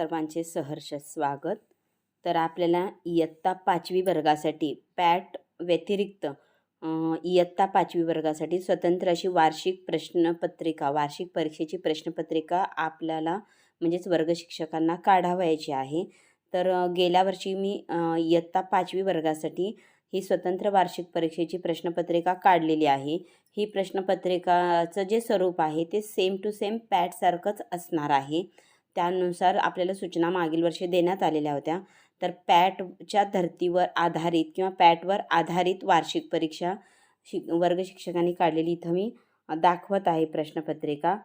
सर्वांचे सहर्ष स्वागत. तर आपल्याला इयत्ता पाचवी वर्गासाठी पॅट व्यतिरिक्त इयत्ता पाचवी वर्गासाठी स्वतंत्र अशी वार्षिक प्रश्नपत्रिका वार्षिक परीक्षेची प्रश्नपत्रिका आपल्याला म्हणजेच वर्गशिक्षकांना काढावयाची आहे. तर गेल्या वर्षी मी इयत्ता पाचवी वर्गासाठी ही स्वतंत्र वार्षिक परीक्षेची प्रश्नपत्रिका काढलेली आहे. ही प्रश्नपत्रिकाचं जे स्वरूप आहे ते सेम टू सेम पॅटसारखंच असणार आहे. त्यानुसार आपल्याला सूचना मागील वर्षी देण्यात आलेल्या होत्या. तर पॅटच्या धर्तीवर आधारित किंवा पॅटवर आधारित वार्षिक परीक्षा शिक वर्ग शिक्षकांनी काढलेली इथं मी दाखवत आहे प्रश्नपत्रिका.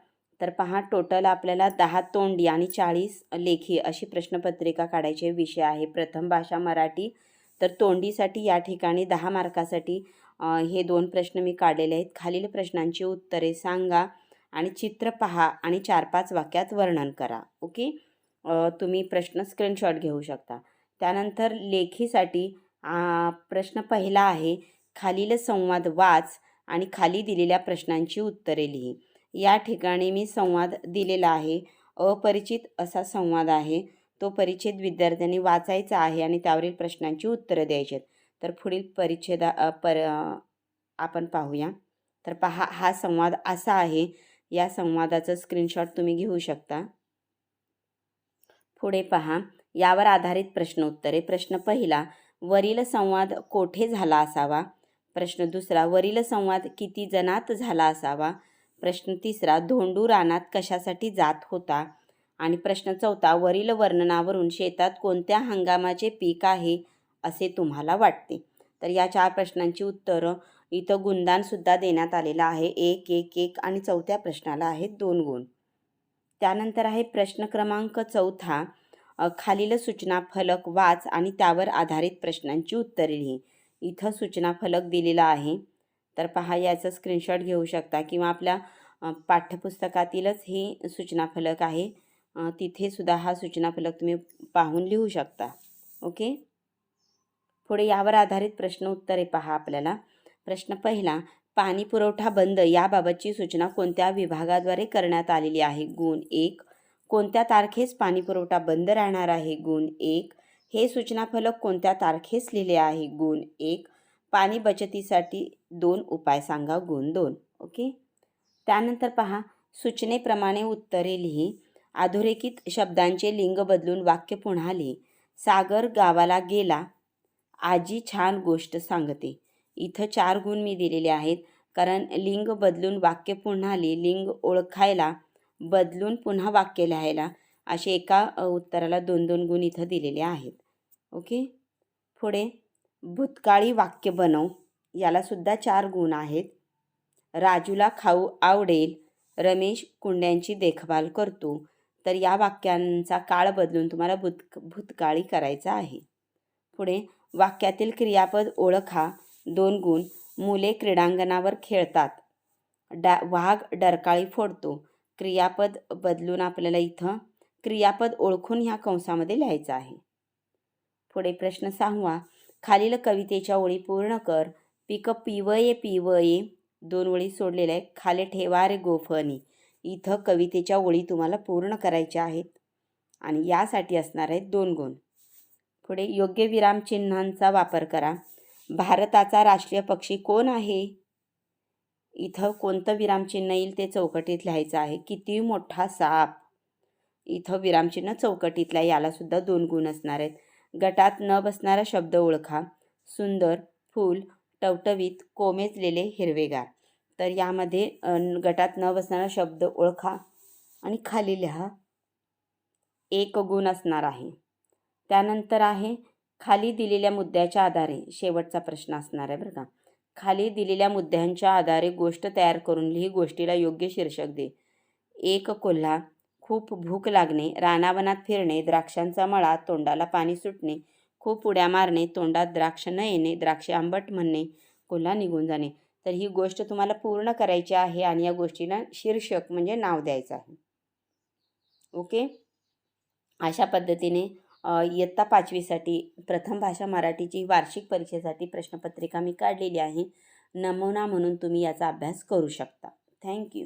तर पहा टोटल आपल्याला दहा तोंडी आणि चाळीस लेखी अशी प्रश्नपत्रिका काढायचे विषय आहे. प्रथम भाषा मराठी. तर तोंडीसाठी या ठिकाणी दहा मार्कासाठी हे दोन प्रश्न मी काढलेले आहेत. खालील प्रश्नांची उत्तरे सांगा. आणि चित्र पहा आणि चार पाच वाक्यात वर्णन करा. ओके? तुम्ही प्रश्न स्क्रीनशॉट घेऊ शकता. त्यानंतर लेखीसाठी प्रश्न पहिला आहे खालील संवाद वाच आणि खाली दिलेल्या प्रश्नांची उत्तरे लिही. या ठिकाणी मी संवाद दिलेला आहे. अपरिचित असा संवाद आहे. तो परिचित विद्यार्थ्यांनी वाचायचा आहे आणि त्यावरील प्रश्नांची उत्तरं द्यायची आहेत तर पुढील परिच्छेदा पर आपण पाहूया. तर पहा हा संवाद असा आहे. या संवादाचं स्क्रीनशॉट तुम्ही घेऊ शकता. पुढे पहा यावर आधारित प्रश्न उत्तरे प्रश्न पहिला वरील संवाद कोठे झाला असावा? प्रश्न दुसरा वरील संवाद किती जणात झाला असावा? प्रश्न तिसरा धोंडू रानात कशासाठी जात होता? आणि प्रश्न चौथा वरील वर्णनावरून शेतात कोणत्या हंगामाचे पीक आहे असे तुम्हाला वाटते. तर या चार प्रश्नांची उत्तरं इथं गुणदानसुद्धा देण्यात आलेलं आहे. एक एक एक आणि चौथ्या प्रश्नाला आहेत दोन गुण. त्यानंतर आहे प्रश्न क्रमांक चौथा. खालील सूचना फलक वाच आणि त्यावर आधारित प्रश्नांची उत्तरे लिही. इथं सूचना फलक दिलेला आहे. तर पहा याचं स्क्रीनशॉट घेऊ शकता किंवा आपल्या पाठ्यपुस्तकातीलच हे सूचना फलक आहे तिथे सुद्धा हा सूचना फलक तुम्ही पाहून लिहू शकता. ओके? पुढे यावर आधारित प्रश्न उत्तरे पहा आपल्याला. प्रश्न पहिला पाणी पुरवठा बंद याबाबतची सूचना कोणत्या विभागाद्वारे करण्यात आलेली आहे? गुण एक कोणत्या तारखेस पाणी पुरवठा बंद राहणार आहे? गुण एक हे सूचना फलक कोणत्या तारखेस लिहिले आहे? गुण एक पाणी बचतीसाठी दोन उपाय सांगा. गुण दोन ओके? त्यानंतर पहा सूचनेप्रमाणे उत्तरे लिही. अधोरेखित शब्दांचे लिंग बदलून वाक्य पुन्हा लिही. सागर गावाला गेला. आजी छान गोष्ट सांगते. इथं चार गुण मी दिलेले आहेत. कारण लिंग बदलून वाक्य पुन्हा लिही लिंग ओळखायला बदलून पुन्हा वाक्य लिहायला असे एका उत्तराला दोन दोन गुण इथं दिलेले आहेत. ओके? पुढे भूतकाळी वाक्य बनव. यालासुद्धा चार गुण आहेत. राजूला खाऊ आवडेल. रमेश कुंड्यांची देखभाल करतो. तर या वाक्यांचा काळ बदलून तुम्हाला भूत भूतकाळी करायचा आहे. पुढे वाक्यातील क्रियापद ओळखा. दोन गुण मुले क्रीडांगणावर खेळतात. डा वाघ डरकाळी फोडतो. क्रियापद बदलून आपल्याला इथं क्रियापद ओळखून ह्या कंसामध्ये लिहायचं आहे. पुढे प्रश्न सहावा खालील कवितेच्या ओळी पूर्ण कर. पिक पिवये पिवये. दोन ओळी सोडलेल्या आहे खाली ठेवा रे गोफणी. इथं कवितेच्या ओळी तुम्हाला पूर्ण करायच्या आहेत. आणि यासाठी असणार आहेत दोन गुण. पुढे योग्य विरामचिन्हांचा वापर करा. भारताचा राष्ट्रीय पक्षी कोण आहे? इथं कोणतं विरामचिन्ह येईल ते चौकटीत लिहायचं आहे. किती मोठा साप? इथं विरामचिन्ह चौकटीतला यालासुद्धा दोन गुण असणार आहेत. गटात न बसणारा शब्द ओळखा. सुंदर फूल टवटवीत कोमेजलेले हिरवेगार. तर यामध्ये गटात न बसणारा शब्द ओळखा आणि खाली लिहा. एक गुण असणार आहे. त्यानंतर आहे खाली दिलेल्या मुद्द्याच्या आधारे. शेवटचा प्रश्न असणार आहे बरं का. खाली दिलेल्या मुद्द्यांच्या आधारे गोष्ट तयार करून लिही गोष्टीला योग्य शीर्षक दे. एक कोल्हा खूप भूक लागणे रानावनात फिरणे द्राक्षांचा मळा तोंडाला पाणी सुटणे खूप उड्या मारणे तोंडात द्राक्ष न येणे द्राक्षे आंबट म्हणणे कोल्हा निघून जाणे. तर ही गोष्ट तुम्हाला पूर्ण करायची आहे आणि या गोष्टीला शीर्षक म्हणजे नाव द्यायचं आहे. ओके? अशा पद्धतीने इयत्ता पाचवीसाठी प्रथम भाषा मराठीची वार्षिक परीक्षेसाठी प्रश्नपत्रिका मी काढलेली आहे. नमुना म्हणून तुम्ही याचा अभ्यास करू शकता. थँक्यू